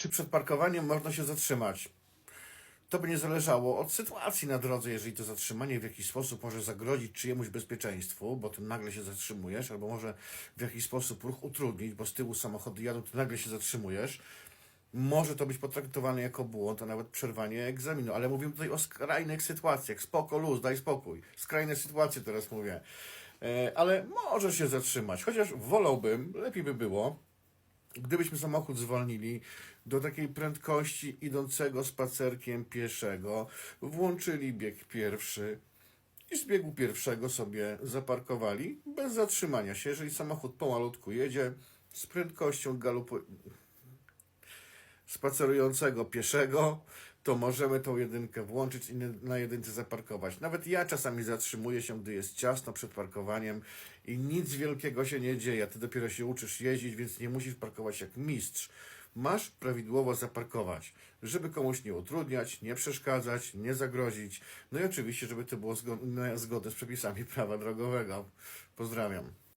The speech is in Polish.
Czy przed parkowaniem można się zatrzymać? To by nie zależało od sytuacji na drodze, jeżeli to zatrzymanie w jakiś sposób może zagrozić czyjemuś bezpieczeństwu, bo ty nagle się zatrzymujesz, albo może w jakiś sposób ruch utrudnić, bo z tyłu samochody jadą, ty nagle się zatrzymujesz. Może to być potraktowane jako błąd, a nawet przerwanie egzaminu, ale mówimy tutaj o skrajnych sytuacjach. Spoko, luz, daj spokój. Skrajne sytuacje teraz mówię. E, Ale może się zatrzymać, chociaż wolałbym, lepiej by było, gdybyśmy samochód zwolnili do takiej prędkości idącego spacerkiem pieszego, włączyli bieg pierwszy i z biegu pierwszego sobie zaparkowali bez zatrzymania się. Jeżeli samochód pomalutku jedzie z prędkością galupu spacerującego pieszego, to możemy tą jedynkę włączyć i na jedynce zaparkować. Nawet ja czasami zatrzymuję się, gdy jest ciasno przed parkowaniem i nic wielkiego się nie dzieje. Ty dopiero się uczysz jeździć, więc nie musisz parkować jak mistrz. Masz prawidłowo zaparkować, żeby komuś nie utrudniać, nie przeszkadzać, nie zagrozić. No i oczywiście, żeby to było zgodne, zgodne z przepisami prawa drogowego. Pozdrawiam.